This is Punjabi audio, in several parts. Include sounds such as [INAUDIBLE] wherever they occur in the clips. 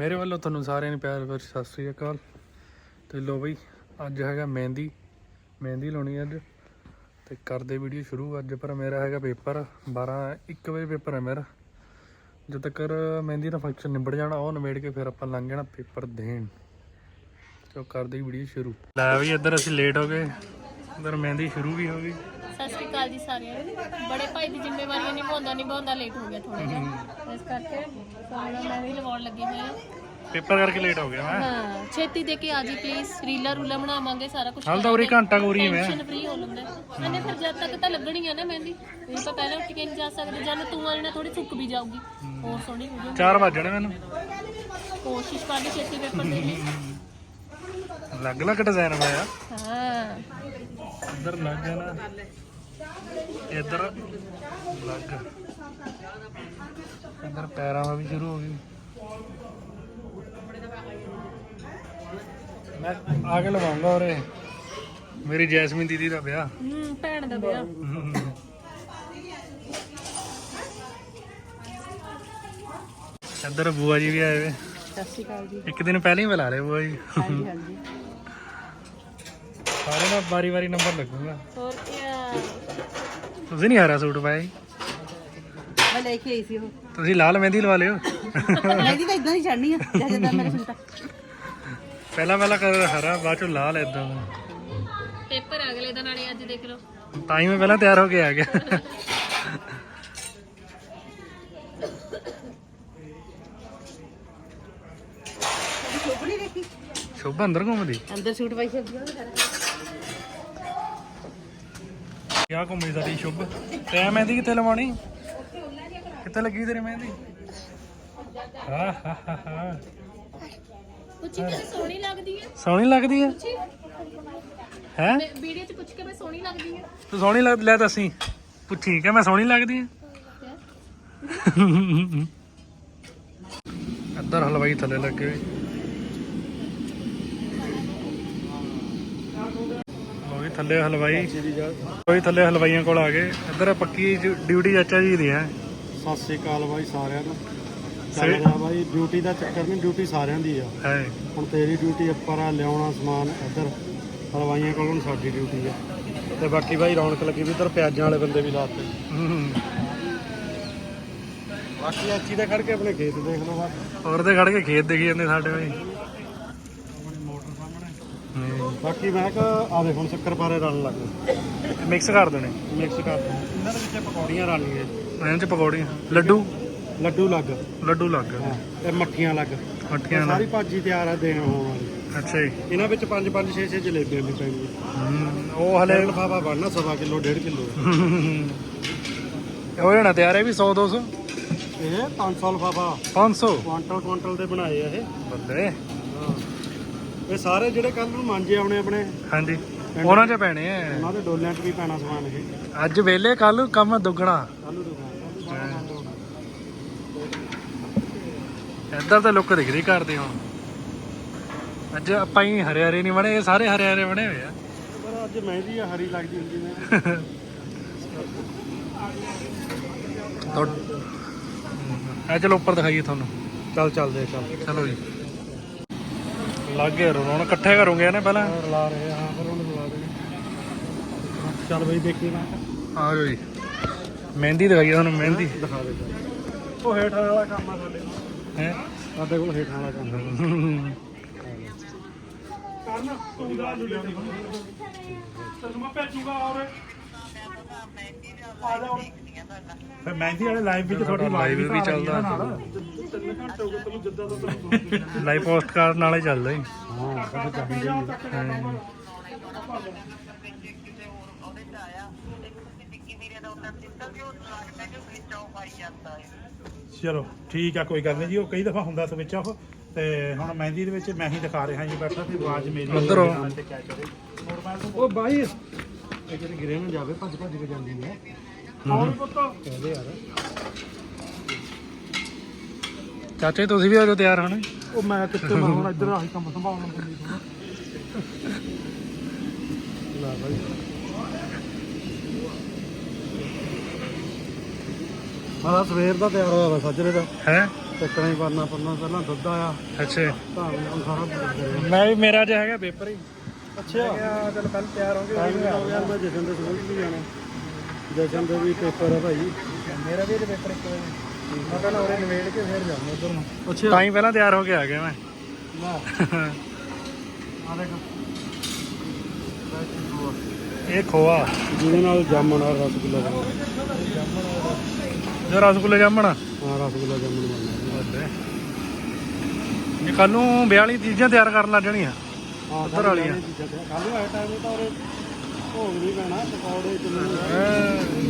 ਮੇਰੇ ਵੱਲੋਂ ਤੁਹਾਨੂੰ ਸਾਰਿਆਂ ਨੂੰ ਪਿਆਰ ਭਰੀ ਸਤਿ ਸ੍ਰੀ ਅਕਾਲ। ਤੇ ਲੋ ਬਈ, ਅੱਜ ਹੈਗਾ ਮਹਿੰਦੀ ਮਹਿੰਦੀ ਲਾਉਣੀ ਅੱਜ। ਤੇ ਕਰਦੇ ਵੀਡੀਓ ਸ਼ੁਰੂ। ਅੱਜ ਪਰ ਮੇਰਾ ਹੈਗਾ ਪੇਪਰ 12 1 ਵਜੇ ਪੇਪਰ ਹੈ ਮੇਰਾ। ਜਦ ਤੱਕ ਮਹਿੰਦੀ ਦਾ ਫੰਕਸ਼ਨ ਨਿਬੜ ਜਾਣਾ, ਉਹ ਨਿਬੇੜ ਕੇ ਫਿਰ ਆਪਾਂ ਲੰਘ ਜਾਣਾ ਪੇਪਰ ਦੇਣ। ਚਲੋ ਕਰਦੇ ਵੀਡੀਓ ਸ਼ੁਰੂ। ਲੈ ਵੀ ਇੱਧਰ ਅਸੀਂ ਲੇਟ ਹੋ ਗਏ। ਇੱਧਰ ਮਹਿੰਦੀ ਸ਼ੁਰੂ ਵੀ ਹੋ ਗਈ। ਜੀ ਸਾਰਿਆਂ ਨੂੰ। ਬੜੇ ਭਾਈ ਦੀ ਜ਼ਿੰਮੇਵਾਰੀਆਂ ਨਿਭਾਉਂਦਾ ਨਿਭਾਉਂਦਾ ਲੇਟ ਹੋ ਗਿਆ ਥੋੜਾ ਜਿਹਾ। ਇਸ ਕਰਕੇ ਹੁਣ ਮੈਂ ਵੀ ਲਵਾਉਣ ਲੱਗੀ ਹੋਈ ਹਾਂ। ਪੇਪਰ ਕਰਕੇ ਲੇਟ ਹੋ ਗਿਆ ਮੈਂ। ਹਾਂ ਛੇਤੀ ਦੇ ਕੇ ਆ ਜੀ ਪਲੀਜ਼ ਰੀਲਾ ਰੂਲਾ ਬਣਾਵਾਂਗੇ ਸਾਰਾ ਕੁਝ ਹਾਲ ਤਾਂ ਉਰੀ ਘੰਟਾ ਕੋਰੀ ਮੈਂ। ਟੈਨਸ਼ਨ ਫ੍ਰੀ ਹੋ ਲੰਦਾ ਮੈਨੇ ਫਿਰ ਜਦ ਤੱਕ ਤਾਂ ਲੱਗਣੀ ਆ ਨਾ ਮਹਿੰਦੀ ਇਹ ਤਾਂ ਪਹਿਲਾਂ ਉੱਠ ਕੇ ਨਹੀਂ ਜਾ ਸਕਦੇ। ਜਦ ਤੂੰ ਵਾਲੀ ਨਾਲ ਥੋੜੀ ਸੁੱਕ ਵੀ ਜਾਊਗੀ। ਹੋਰ ਸੋਹਣੀ ਹੋ ਜਾਊਗੀ। 4 ਵਜਣੇ ਮੈਨੂੰ। ਕੋਸ਼ਿਸ਼ ਕਰ ਲਈ ਛੇਤੀ ਪੇਪਰ ਦੇ। ਲਈ ਅਲੱਗ ਅਲੱਗ ਡਿਜ਼ਾਈਨ ਹੋਇਆ ਹਾਂ। ਇੱਧਰ ਲੱਗ ਨਾ ਇੱਧਰ ਲੱਗ। ਇੱਧਰ ਪੈਰਾਂ ਦਾ ਵੀ ਸ਼ੁਰੂ ਹੋ ਗਈ। ਮੈਂ ਆ ਕੇ ਲਵਾਉਂਗਾ ਉਰੇ। ਮੇਰੀ ਜੈਸਮੀਨ ਦੀਦੀ ਦਾ ਵਿਆਹ। ਹੂੰ ਭੈਣ ਦਾ ਵਿਆਹ। ਇੱਧਰ ਬੂਆ ਜੀ ਵੀ ਆਏ ਵੇ। ਸਤਿ ਸ਼੍ਰੀ ਅਕਾਲ ਜੀ। ਇੱਕ ਦਿਨ ਪਹਿਲਾਂ ਹੀ ਬੁਲਾ ਲਏ ਬੂਆ ਜੀ। ਹਾਂਜੀ ਹਾਂਜੀ। ਸਾਰੇ ਦਾ ਵਾਰੀ ਵਾਰੀ ਨੰਬਰ ਲੱਗੂਗਾ। ਹੋਰ ਕੀ ਤੁਸੀਂ ਨਹੀਂ ਹਰਾ ਸੂਟ ਪਾਇਆ ਜੀ ਮੈਂ ਲੈ ਕੇ ਆਈ ਸੀ ਉਹ। ਤੁਸੀਂ ਲਾਲ ਮਹਿੰਦੀ ਲਵਾ ਲਿਓ। ਮਹਿੰਦੀ ਤਾਂ ਇਦਾਂ ਹੀ ਚੜਨੀ ਆ ਜਿੱਦਾਂ ਮੇਰੇ ਸੂਟ ਆ ਪਹਿਲਾਂ ਪਹਿਲਾਂ ਕਰ ਹਰਾ ਬਾਅਦ ਚੋਂ ਲਾਲ ਇਦਾਂ ਪੇਪਰ ਅਗਲੇ ਦਿਨ ਨਾਲੇ ਅੱਜ ਦੇਖ ਲਓ। ਤਾਂ ਹੀ ਮੈਂ ਪਹਿਲਾਂ ਤਿਆਰ ਹੋ ਕੇ ਆ ਗਿਆ। ਸ਼ੋਭਾ ਅੰਦਰ ਘੁੰਮਦੀ। ਅੰਦਰ ਸੂਟ ਪਾਈ ਸੀ ਕਿਆ ਘੁੰਮਦੀ ਸਾਡੀ ਸ਼ੁਭ? ਤੈ ਮਹਿੰਦੀ ਕਿੱਥੇ ਲਵਾਉਣੀ? ਕਿੱਥੇ ਲੱਗੀ ਤੇਰੀ ਮਹਿੰਦੀ? ਹਾਂ ਹਾਂ ਹਾਂ ਹਾਂ। ਪੁੱਛੀ ਕਿ ਸੋਹਣੀ ਲੱਗਦੀ ਹੈ ਸੋਹਣੀ ਲੱਗਦੀ ਹੈ? ਵੀਡੀਓ 'ਚ ਪੁੱਛ ਕੇ ਮੈਂ ਸੋਹਣੀ ਲੱਗਦੀ ਹੈ ਤੂੰ ਸੋਹਣੀ ਲੱਗ ਲੈ ਦੱਸੀ। ਪੁੱਛੀ ਕਿ ਮੈਂ ਸੋਹਣੀ ਲੱਗਦੀ ਹਾਂ [LAUGHS] ਇੱਧਰ ਹਲਵਾਈ ਥੱਲੇ ਲੱਗੇ ਹੋਏ ਉਹ ਵੀ ਥੱਲੇ ਹਲਵਾਈ। ਕੋਈ ਥੱਲੇ ਹਲਵਾਈਆਂ ਕੋਲ ਆ ਗਏ। ਇੱਧਰ ਪੱਕੀ ਡਿਊ- ਡਿਊਟੀ ਚਾਚਾ ਜੀ ਦੀ ਹੈ। ਸਤਿ ਸ੍ਰੀ ਅਕਾਲ ਬਾਈ ਸਾਰਿਆਂ ਨੂੰ। ਚੱਲ ਸਹੀ। ਰਿਹਾ ਬਾਈ ਡਿਊਟੀ ਦਾ ਚੱਕਰ ਨਹੀਂ ਡਿਊਟੀ ਸਾਰਿਆਂ ਦੀ ਆ। ਹੈ। ਹੁਣ ਤੇਰੀ ਡਿਊਟੀ ਉੱਪਰ ਆ ਲਿਆਉਣਾ ਸਮਾਨ ਇੱਧਰ। ਹਲਵਾਈਆਂ ਕੋਲ ਹੁਣ ਸਾਡੀ ਡਿਊਟੀ ਆ। ਤੇ ਬਾਕੀ ਬਾਈ ਰੌਣਕ ਲੱਗੀ ਵੀ ਇੱਧਰ ਪਿਆਜ਼ਾਂ ਵਾਲੇ ਬੰਦੇ ਵੀ ਲਾਤੇ। ਬਾਕੀ ਐਚੀ ਦੇ ਖੜ ਕੇ ਆਪਣੇ ਖੇਤ ਦੇਖ ਲਓ ਬਸ ਹੋਰ ਤੇ ਖੜ ਕੇ ਖੇਤ ਦੇਖੀ ਜਾਂਦੇ ਸਾਡੇ ਬਈ। ਬਾਕੀ ਮੈਂ ਕਿਹਾ ਆਵੇ ਹੁਣ ਸ਼ੱਕਰ ਪਾਰੇ ਰਲਣ ਲੱਗ ਗਏ। ਮਿਕਸ ਕਰ ਦੇਣੇ। ਮਿਕਸ ਕਰ ਦਿਓ। ਇਹਨਾਂ ਦੇ ਵਿੱਚ ਪਕੌੜੀਆਂ ਰਲਣਗੇ ਇਹਨਾਂ ਚ ਪਕੌੜੀਆਂ। ਲੱਡੂ? ਲੱਡੂ ਲੱਗ ਲੱਡੂ ਲੱਗ ਤੇ ਮੱਠੀਆਂ ਲੱਗ ਮੱਠੀਆਂ ਨਾਲ ਸਾਰੀ ਭਾਜੀ ਤਿਆਰ ਆ ਦੇਣ ਹੋਣ ਵਾਲੀ। ਅੱਛਾ ਜੀ। ਇਹਨਾਂ ਵਿੱਚ 5 5 6 6 ਜਲੇਬੀਆਂ ਵੀ ਪੈਣਗੀਆਂ ਹੂੰ, ਉਹ ਹਲੇ ਲਫਾਫਾ ਬਣਨਾ ਸਵਾ ਕਿਲੋ 1.5 ਕਿਲੋ। ਹੋ ਜਾਣਾ ਤਿਆਰ ਹੈ ਵੀ 100 200 ਇਹ 500 ਲਫਾਫਾ। 500 ਕੁਆਂਟਲ ਕੁਆਂਟਲ ਦੇ ਬਣਾਏ ਆ ਇਹ। ਬੱਲੇ। ਇਹ ਸਾਰੇ ਜਿਹੜੇ ਕੱਲ ਨੂੰ ਮਾਂਜੇ ਆਉਣੇ ਆਪਣੇ। ਹਾਂਜੀ। ਉਹਨਾਂ ਚ ਪੈਣੇ ਆ। ਉਹਨਾਂ ਦੇ ਡੋਲਿਆਂ 'ਚ ਵੀ ਪੈਣਾ ਸਮਾਨ ਇਹ। ਅੱਜ ਵੇਲੇ ਕੱਲ ਕੰਮ ਦੁੱਗਣਾ। ਕੱਲ ਨੂੰ ਇੱਧਰ ਤਾਂ ਲੋਕ ਦਿਖਦੀ ਕਰਦੇ ਹੁਣ। ਅੱਜ ਆਪਾਂ ਹੀ ਹਰੇ ਹਰੇ ਨਹੀਂ ਬਣੇ ਇਹ ਸਾਰੇ ਹਰੇ ਹਰੇ ਬਣੇ ਹੋਏ ਆ। ਪਰ ਅੱਜ ਮਹਿੰਦੀ ਆ ਹਰੀ ਲੱਗਦੀ ਹੁੰਦੀ ਨੇ ਆ ਚਲੋ ਉੱਪਰ ਦਿਖਾਈਏ ਤੁਹਾਨੂੰ। ਚੱਲ ਚੱਲਦੇ ਚੱਲ। ਚਲੋ ਜੀ। ਲੱਗ ਗਏ ਰੋਣ ਇਕੱਠੇ ਕਰੋਗੇ ਇਹਨੇ ਪਹਿਲਾਂ। ਰਲਾ ਰਹੇ ਹਾਂ ਫਿਰ ਉਹਨੂੰ ਰਲਾ ਦੇ ਚੱਲ ਬਈ ਦੇਖੀ ਮੈਂ। ਆ ਜਾਓ ਜੀ। ਮਹਿੰਦੀ ਦਿਖਾਈਏ ਤੁਹਾਨੂੰ ਮਹਿੰਦੀ। ਦਿਖਾ ਦੇ। ਉਹ ਹੇਠਾਂ ਵਾਲਾ ਕੰਮ ਆ ਸਾਡੇ ਹੈ? ਸਾਡੇ ਕੋਲ ਹੇਠਾਂ ਵਾਲਾ ਕੰਮ ਆ। ਫਿਰ ਮਹਿੰਦੀ ਵਾਲੇ ਲਾਈਵ ਵਿੱਚ ਤੁਹਾਡੀ ਲਾਈਵ ਵੀ ਚੱਲਦਾ ਲਾਈਵ ਪੋਸਟ ਕਾਰਡ ਨਾਲ। ਹੀ ਚੱਲਦਾ ਹਾਂ ਕਦੇ ਚਾਹੀਦੇ ਹੀ ਆ। ਚਲੋ ਠੀਕ ਆ ਕੋਈ ਗੱਲ ਨਹੀਂ ਜੀ। ਉਹ ਕਈ ਦਫਾ ਹੁੰਦਾ ਸਵਿਚ ਆਫ ਤੇ ਹੁਣ ਮਹਿੰਦੀ ਦੇ ਵਿੱਚ ਮੈਂ ਹੀ ਦਿਖਾ ਰਿਹਾ ਜੀ ਬੈਠਾ ਤੇ ਆਵਾਜ਼ ਮੇਰੀ ਕਰੇ। ਉਹ ਬਾਈ। ਇਹ ਜਿਹੜੇ ਗਿਰੇ ਨੂੰ ਜਾਵੇ ਭੱਜ ਭੱਜ ਕੇ ਜਾਂਦੀ ਹੈ ਹੋਰ ਪੁੱਤ ਕਹਿੰਦੇ ਯਾਰ। ਚਾਚੇ ਤੁਸੀਂ ਵੀ ਜਾਓ ਤਿਆਰ ਹੁਣ। ਉਹ ਮੈਂ ਕਿੱਥੇ ਮੈਂ ਹੁਣ ਇੱਧਰ ਆਹੀ ਕੰਮ ਸੰਭਾਲਣਾ ਪੈਂਦੀ ਲੈ ਬਾਈ। ਮੈਂ ਤਾਂ ਸਵੇਰ ਦਾ ਤਿਆਰ ਹੋਇਆ ਵਾ ਸੱਜਰੇ ਦਾ। ਹੈ? ਚੱਕਣਾ ਹੀ ਪਰਨਾ ਪਰਨਾ ਪਹਿਲਾਂ ਦੁੱਧ ਆਇਆ। ਅੱਛਾ। ਸਾਰਾ ਮੈਂ ਵੀ ਮੇਰਾ ਜਿਹਾ ਹੈਗਾ ਪੇਪਰ ਹੀ। ਅੱਛਾ। ਕਿਹਾ ਚਲ ਕੱਲ ਤਿਆਰ ਹੋ ਟਾਈਮ ਵੀ ਹੋ ਗਿਆ ਮੈਂ ਜਸ਼ਨ ਦੇ ਸਕੂਲ ਵੀ ਜਾਣਾ। ਜਸ਼ਨ ਦੇ ਵੀ ਪੇਪਰ ਹੈ ਭਾਈ। ਮੇਰਾ ਵੀ ਇਹ ਪੇਪਰ ਇੱਕ ਵਜੇ। ਮੈਂ ਪਹਿਲਾਂ ਉਰੇ ਨਵੇੜ ਕੇ ਫਿਰ ਜਾਣਾ ਉਧਰ ਨੂੰ। ਅੱਛਾ। ਤਾਂ ਹੀ ਪਹਿਲਾਂ ਤਿਆਰ ਹੋ ਕੇ ਆ ਗਿਆ ਮੈਂ। ਨਾ ਆ ਦੇਖ। ਇਹ ਖੋਆ। ਜਿਹਦੇ ਨਾਲ ਜਾਮਣ ਆ ਰਸਗੁੱਲਾ। ਜੋ ਜਾਮਣਾ ਹਾਂ ਰਸਗੁੱਲਾ ਜਾਮਣ ਬਣਦਾ। ਇਹ ਕੱਲ ਨੂੰ ਵਿਆਹ ਵਾਲੀ ਚੀਜ਼ਾਂ ਤਿਆਰ ਕਰਨ ਲੱਗ ਜਾਣੀਆਂ। ਉੱਧਰ ਵਾਲੀਆਂ। ਕੱਲ ਨੂੰ ਆਏ ਟਾਈਮ ਤਾਂ ਉਰੇ ਭੋਗ ਨਹੀਂ ਪੈਣਾ ਪਕੌੜੇ ਚੱਲਣਗੇ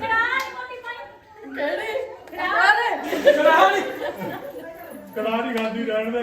ਕੜਾਹ ਕੋਟੀ ਪਾਈ ਕਲਾ ਦੀ ਗਾਦੀ ਰਹਿਣ ਦੇ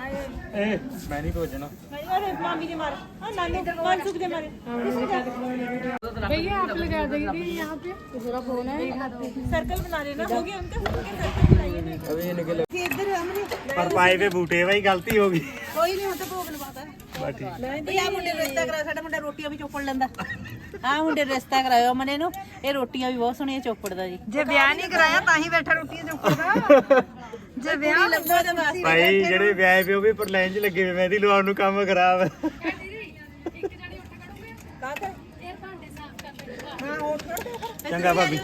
ਏ ਮੈਂ ਨਹੀਂ ਭੋਜਣਾ ਅਬੇ ਨਿਕਲ। ਪਰ ਪਾਏ ਵੇ ਬੂਟੇ ਬਾਈ ਗਲਤੀ ਹੋ ਗਈ। ਕੋਈ ਨਹੀਂ ਹੁਣ ਤਾਂ ਭੋਗ ਲਵਾਤਾ ਬਸ ਠੀਕ। ਇਹ ਆ ਮੁੰਡੇ ਨੂੰ ਰਿਸ਼ਤਾ ਕਰਾ ਸਾਡਾ ਮੁੰਡਾ ਰੋਟੀਆਂ ਵੀ ਚੋਪੜ ਲੈਂਦਾ। ਆ ਮੁੰਡੇ ਨੂੰ ਰਿਸ਼ਤਾ ਕਰਾਇਓ ਮਨੇ ਨੂੰ। ਇਹ ਰੋਟੀਆਂ ਵੀ ਬਹੁਤ ਸੋਹਣੀਆਂ ਚੋਪੜਦਾ ਜੀ। ਜੇ ਵਿਆਹ ਨਹੀਂ ਕਰਾਇਆ ਤਾਂ ਹੀ ਬੈਠਾ ਰੋਟੀਆਂ ਚੁੱਕਦਾ ਜੇ ਵਿਆਹ ਲੱਗਾ ਤਾਂ ਬਸ ਭਾਈ ਜਿਹੜੇ ਵਿਆਹ ਉਹ ਵੀ ਪਰ ਲਾਈਨ 'ਚ ਲੱਗੇ ਹੋਏ ਮਹਿੰਦੀ ਲਵਾਉਣ ਨੂੰ ਕੰਮ ਖਰਾਬ ਹੈ। ਚੰਗਾ ਭਾਬੀ।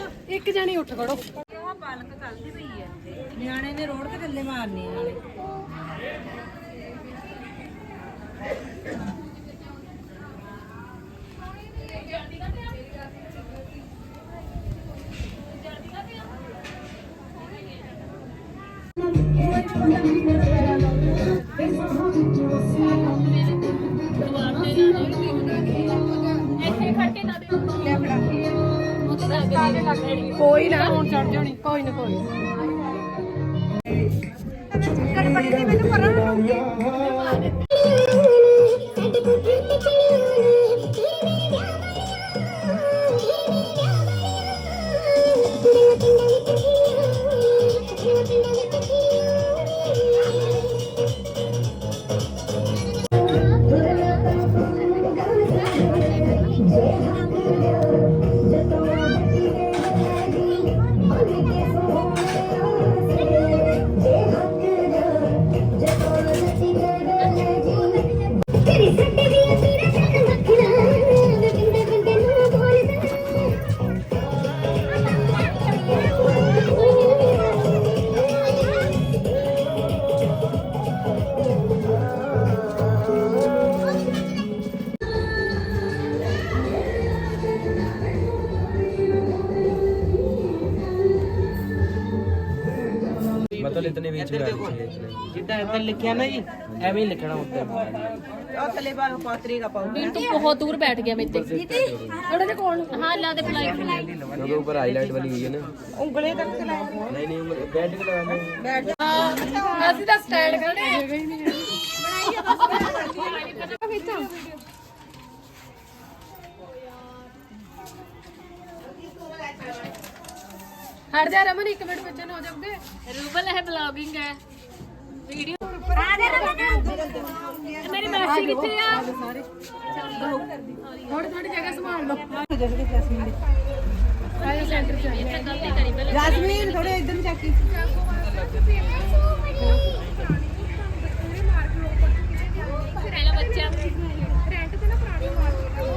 ਨਿਆਣੇ ਨੇ ਰੋਡ ਤੇ ਥੱਲੇ ਮਾਰਨੇ ਨਾਲੇ। ਕੋਈ ਨਾ। ਹੁਣ ਚੜ ਜਾਣੀ ਕੋਈ ਨਾ। ਕੋਈ ਗੜਬੜੀ ਦੀ ਮੈਨੂੰ ਪਰਾਂ ਲਿਖਿਆ ਨਾ ਜੀ? ਐਵੇਂ ਹੀ ਲਿਖਣਾ ਉੱਤੇ। ਅਗਲੇ ਵਾਰ ਪਾਤਰੀਗਾ ਪਾਉਂਦੇ ਬਿੰਟੂ ਬਹੁਤ ਦੂਰ ਬੈਠ ਗਿਆ ਮੇਰੇ ਤੇ। ਥੋੜਾ ਜਿਹਾ ਕੋਲ ਹਾਂ ਲਾ ਦੇ ਫਲਾਈ ਉਹਦੇ ਉੱਪਰ ਹਾਈਲਾਈਟ ਵਾਲੀ ਹੋਈ ਹੈ ਨਾ। ਉਂਗਲੇ ਤੱਕ ਚਲਾਇਆ ਨਹੀਂ ਨਹੀਂ ਬੈਡ ਤੇ ਲਗਾਉਂਦੇ ਬੈਡ ਅਸੀਂ ਤਾਂ। ਸਟੈਂਡ ਕਰਨੇ ਬਣਾਈਏ ਬਸ ਖਿੱਚਾਂ ਹਟ ਜਾ ਰਮਨ ਇੱਕ ਮਿੰਟ ਬੱਚੇ ਨੂੰ ਹੋ ਜਾਓਗੇ ਰੂਬਲ ਹੈ ਬਲੌਗਿੰਗ ਹੈ। ਵੀਡੀਓ ਆ ਦੇ ਨਾ ਮੇਰੀ ਮਾਸੀ ਕਿੱਥੇ ਆ? ਥੋੜੀ ਥੋੜੀ ਜਗ੍ਹਾ ਸੰਭਾਲ ਲਓ। ਇੱਥੇ ਗਲਤੀ ਕਰੀ ਪਹਿਲੇ ਜਾਸਮੀਨ ਥੋੜੇ ਇੱਧਰ ਨੂੰ ਚੱਕੀ ਪਹਿਲਾ ਬੱਚਾ ਰੈਂਟ ਤੇ ਨਾ ਪੁਰਾਣੀ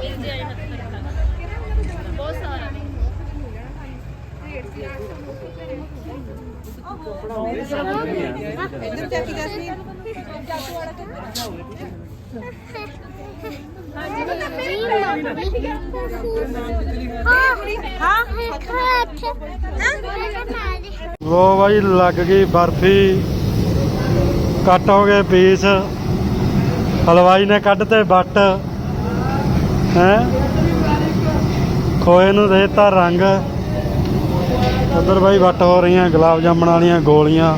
ਮਿਲ ਜਾਏ ਹੱਥ ਰੱਖਾ ਬਹੁਤ ਸਾਰਾ ਇੱਧਰ ਚੱਕੀ ਜਾਸਮੀਨ ਲੋ ਬਾਈ ਲੱਗ ਗਈ ਬਰਫੀ ਕੱਟ ਹੋ ਗਏ ਪੀਸ। ਹਲਵਾਈ ਨੇ ਕੱਢ ਤੇ ਬੱਟ ਹੈ? ਖੋਏ ਨੂੰ ਦੇਤਾ ਰੰਗ। ਉਧਰ ਬਾਈ ਵੱਟ ਹੋ ਰਹੀਆਂ ਗੁਲਾਬ ਜਾਮਣ ਵਾਲੀਆਂ ਗੋਲੀਆਂ।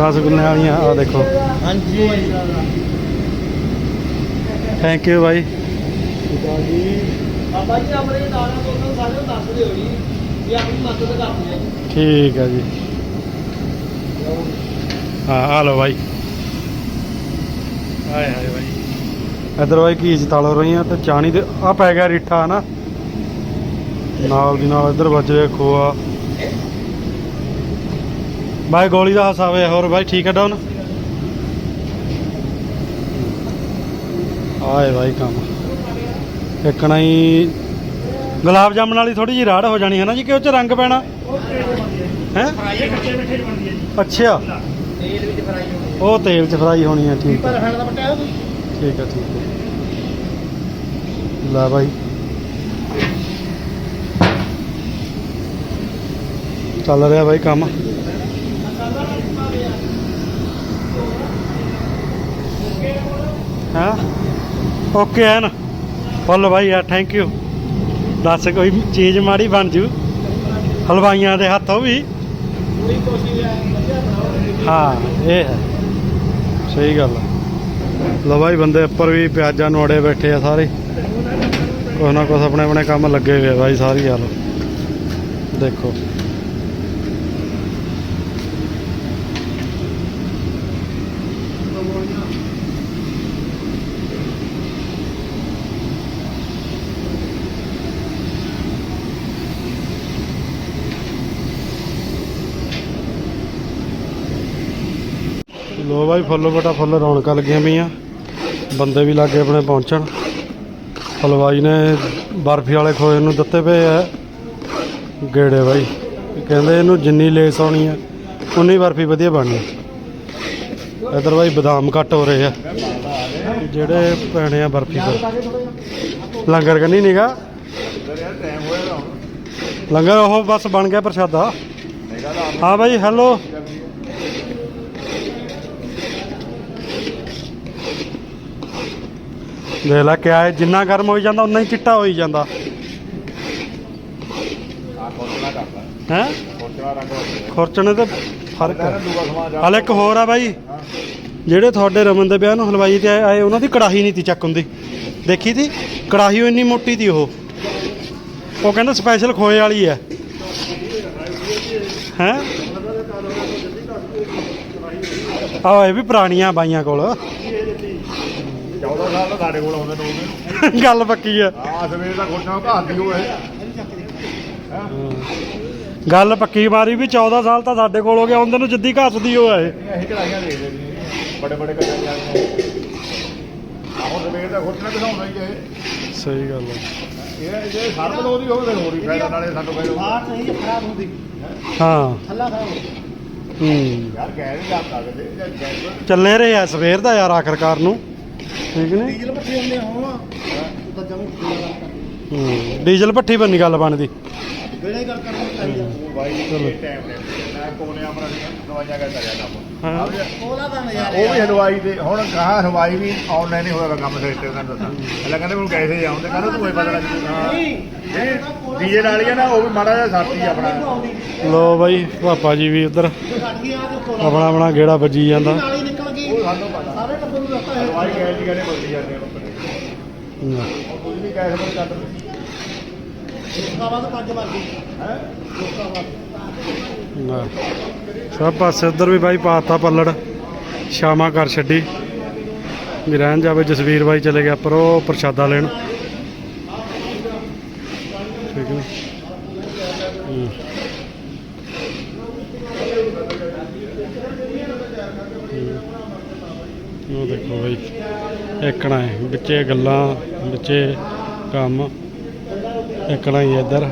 ਰਸਗੁੱਲੇ ਵਾਲੀਆਂ ਆ ਦੇਖੋ। ਹਾਂਜੀ। ਥੈਂਕ ਯੂ ਬਾਈ। ਬਾਬਾ ਜੀ ਆਪਣੇ ਦਾਣਾ ਦੋਨੋਂ ਸਾਰੇ ਦੱਸ ਦਿਓ ਜੀ ਵੀ ਆਪਣੀ ਮਦਦ ਕਰਦੇ ਆ ਠੀਕ ਹੈ ਜੀ। ਹਾਂ ਆ ਲਓ ਬਾਈ। ਹਾਏ ਹਾਏ ਬਾਈ। ਇਧਰ ਬਾਈ ਕੀ ਤਾਲੋ ਰਹੀਆਂ ਤੇ ਚਾਣੀ ਦੇ ਆ ਪੈ ਗਿਆ ਰੀਠਾ ਨਾ ਨਾਲ ਦੀ ਨਾਲ ਇਧਰ ਵੱਜ ਰਿਹਾ ਖੋਆ। ਬਾਈ ਗੋਲੀ ਦਾ ਹਸਾਵੇ ਹੋਰ ਬਾਈ ਠੀਕ ਹੈ ਡਾਊਨ? ਆਏ ਬਾਈ ਕੰਮ। ਇੱਕਣਾ ਹੀ ਗੁਲਾਬ ਜਾਮਣ ਵਾਲੀ ਥੋੜੀ ਜਿਹੀ ਰਾੜ ਹੋ ਜਾਣੀ ਹੈ ਨਾ ਜੀ, ਕਿ ਉਹ ਚ ਰੰਗ ਪੈਣਾ? ਹੈ? ਅੱਛਾ। ਤੇਲ ਵਿੱਚ ਫਰਾਈ ਹੋਣੀ ਉਹ ਤੇਲ ਚ ਫਰਾਈ ਹੋਣੀ ਹੈ, ਠੀਕ ਹੈ। ਠੀਕ ਹੈ ਠੀਕ ਹੈ। ਲੈ ਬਾਈ। ਚੱਲ ਰਿਹਾ ਬਾਈ ਕੰਮ। ਹਾਂ? ਓਕੇ, ਐਨ। ਨਾ ਫੁੱਲ ਬਾਈ ਆ ਥੈਂਕ ਯੂ ਦੱਸ ਕੋਈ ਚੀਜ਼ ਮਾੜੀ ਬਣ ਜੂ। ਹਲਵਾਈਆਂ ਦੇ ਹੱਥੋਂ ਵੀ। ਹਾਂ, ਇਹ ਹੈ। ਸਹੀ ਗੱਲ ਆ। ਲਓ ਬਾਈ, ਬੰਦੇ ਉੱਪਰ ਵੀ ਪਿਆਜ਼ਾਂ ਨੂੰ ਅੜੇ ਬੈਠੇ ਆ ਸਾਰੇ। ਕੁਛ ਨਾ ਕੁਛ ਆਪਣੇ ਆਪਣੇ ਕੰਮ ਲੱਗੇ ਹੋਏ ਆ ਬਾਈ, ਸਾਰੀ ਗੱਲ। ਦੇਖੋ। ਲੋ ਬਾਈ, ਫੁੱਲ ਬਟਾ ਫੁੱਲ ਰੌਣਕਾਂ ਲੱਗੀਆਂ ਪਈਆਂ। ਬੰਦੇ ਵੀ ਲਾਗੇ ਆਪਣੇ ਪਹੁੰਚਣ। ਹਲਵਾਈ ਨੇ ਬਰਫੀ ਵਾਲੇ ਖੋਏ ਨੂੰ ਦਿੱਤੇ ਪਏ ਆ। ਗੇੜੇ ਬਾਈ। ਕਹਿੰਦੇ ਇਹਨੂੰ ਜਿੰਨੀ ਲੇਸ ਆਉਣੀ ਆ, ਉਨੀ ਬਰਫੀ ਵਧੀਆ ਬਣਨੀ। ਇਧਰ ਬਾਈ ਬਦਾਮ ਕੱਟ ਹੋ ਰਹੇ ਆ। ਜਿਹੜੇ ਪੈਣੇ ਆ ਬਰਫੀ ਪਰ ਲੰਗਰ ਕੰਨੀ ਨੀਗਾ? ਲੰਗਰ ਉਹ ਬਸ ਬਣ ਗਿਆ ਪ੍ਰਸ਼ਾਦਾ। ਹਾਂ ਬਾਈ, ਹੈਲੋ। ਦੇਖ ਲੈ ਕਿਆ ਹੈ, ਜਿੰਨਾ ਗਰਮ ਹੋਈ ਜਾਂਦਾ, ਉਨਾ ਹੀ ਚਿੱਟਾ ਹੋਈ ਜਾਂਦਾ। ਹੈ? ਖੁਰਚਣੇ ਤੇ ਫ਼ਰਕ ਹੈ। ਹਲੇ ਇੱਕ ਹੋਰ ਆ ਬਾਈ। ਜਿਹੜੇ ਤੁਹਾਡੇ ਰਮਨ ਦੇ ਵਿਆਹ ਨੂੰ ਹਲਵਾਈ ਤੇ ਆਏ- ਉਹਨਾਂ ਦੀ ਕੜਾਹੀ ਨਹੀਂ ਤੀ ਚੱਕ ਹੁੰਦੀ। ਦੇਖੀ ਤੀ? ਕੜਾਹੀ ਉਹ ਇੰਨੀ ਮੋਟੀ ਤੀ ਉਹ। ਉਹ ਕਹਿੰਦਾ ਸਪੈਸ਼ਲ ਖੋਏ ਵਾਲੀ ਹੈ। ਹੈ? ਆਹ, ਇਹ ਵੀ ਪੁਰਾਣੀਆਂ ਬਾਈਆਂ ਕੋਲ। 14 ਸਾਲ ਦਾ ਸਾਡੇ ਕੋਲ ਆਉਂਦੇ ਨੇ ਗੱਲ ਪੱਕੀ ਆ ਆ ਸਵੇਰ ਦਾ ਖੁਰਚਾ ਘਾਦੀ ਹੋਏ ਗੱਲ ਪੱਕੀ ਮਾਰੀ ਵੀ 14 ਸਾਲ ਤਾਂ ਸਾਡੇ ਕੋਲ ਹੋ ਗਿਆ ਉਹਦੇ ਨੂੰ ਜਿੱਦੀ ਘੱਸਦੀ ਉਹ ਹੈ ਅਸੀਂ ਚੜਾਈਆਂ ਦੇਖਦੇ ਜੀ ਬੜੇ ਬੜੇ ਕੱਟੇ ਜਾਂਦੇ ਆਹੋ ਸਵੇਰ ਦਾ ਖੁਰਚਾ ਦਿਖਾਉਂਦਾ ਹੀ ਇਹ ਸਹੀ ਗੱਲ ਹੈ। ਇਹ ਜੇ ਸਰਦ ਲੋਦੀ ਹੋਵੇ ਫਿਰ ਹੋਰ ਹੀ ਫਾਇਦਾ ਨਾਲੇ ਸਾਨੂੰ ਨਹੀਂ ਖਰਾਬ ਹੁੰਦੀ। ਹਾਂ। ਥੱਲਾ ਖਾਓ ਹੂੰ ਯਾਰ ਕਹਿ ਨਹੀਂ ਜੇ ਗੈਸ ਚੱਲੇ ਰਹੇ ਆ ਸਵੇਰ ਦਾ ਯਾਰ ਆਖਰਕਾਰ ਨੂੰ। ਠੀਕ ਨੇ? ਡੀਜ਼ਲ ਪੱਠੇ ਹੁੰਦੇ ਹੋਣ ਤਾਂ ਜਮੀ ਹੂੰ ਡੀਜ਼ਲ ਭੱਠੀ ਬੰਨੀ ਗੱਲ ਬਣਦੀ। ਕਿਹੜੇ ਗੱਲ ਕਰਨੀ ਚਾਹੀਦੀ ਉਹ ਬਾਈ ਇਹ ਟਾਈਮ ਨੇ ਮੈਂ ਕੋਨੇ ਆਪਣਾ ਦਵਾਈਆਂ ਕਰਦਾ ਰਿਹਾ ਕੰਮ। ਹਾਂ। ਉਹਦਾ ਤਾਂ ਨਜ਼ਾਰੇ ਉਹ ਵੀ ਹਲਵਾਈ ਦੇ ਹੁਣ ਕਹਾ ਹਲਵਾਈ ਵੀ ਆਨਲਾਈਨ ਹੀ ਹੋਇਆ ਵਾ ਕੰਮ ਸਿਸਟਮ ਦਾ ਦੱਸਾਂ। ਪਹਿਲਾਂ ਕਹਿੰਦੇ ਮੈਨੂੰ ਕੈਸੇ ਆਉਂਦੇ ਕਹਿੰਦੇ ਤੂੰ ਹੀ। ਪਤਾ ਲੱਗ ਜੂਗਾ ਡੀਜੇ ਵਾਲੀ ਆ ਨਾ ਉਹ ਵੀ ਮਾੜਾ ਜਿਹਾ ਸਾਥੀ ਆਪਣਾ। ਲੋ ਬਾਈ ਪਾਪਾ ਜੀ ਵੀ ਉਧਰ। ਆਪਣਾ ਆਪਣਾ ਗੇੜਾ ਵੱਜੀ ਜਾਂਦਾ। ਉਹ ਸਾਨੂੰ ਪਤਾ। ਸਾਰੇ ਜਾਂਦੇ ਆ। ਉਹ ਕੁਝ ਵੀ ਪਰ ਚੱਲ ਨਾ। ਸਭ ਪਾਸੇ ਉਧਰ ਵੀ ਬਾਈ ਪਾਤਾ ਪੱਲੜ। ਸ਼ਾਮਾ ਕਰ ਛੱਡੀ। ਵੀ ਰਹਿਣ ਜਾਵੇ ਜਸਵੀਰ ਬਾਈ ਚਲੇ ਗਿਆ ਪਰ ਉਹ ਪ੍ਰਸ਼ਾਦਾ ਲੈਣ ਠੀਕ ਹੈ ਹੂੰ। ਹੂੰ। ਉਹ ਦੇਖੋ ਬਾਈ ਇੱਕਣਾ ਹੈ ਵਿੱਚੇ ਗੱਲਾਂ ਵਿੱਚੇ ਕੰਮ ਇੱਕਣਾ ਹੀ ਇੱਧਰ।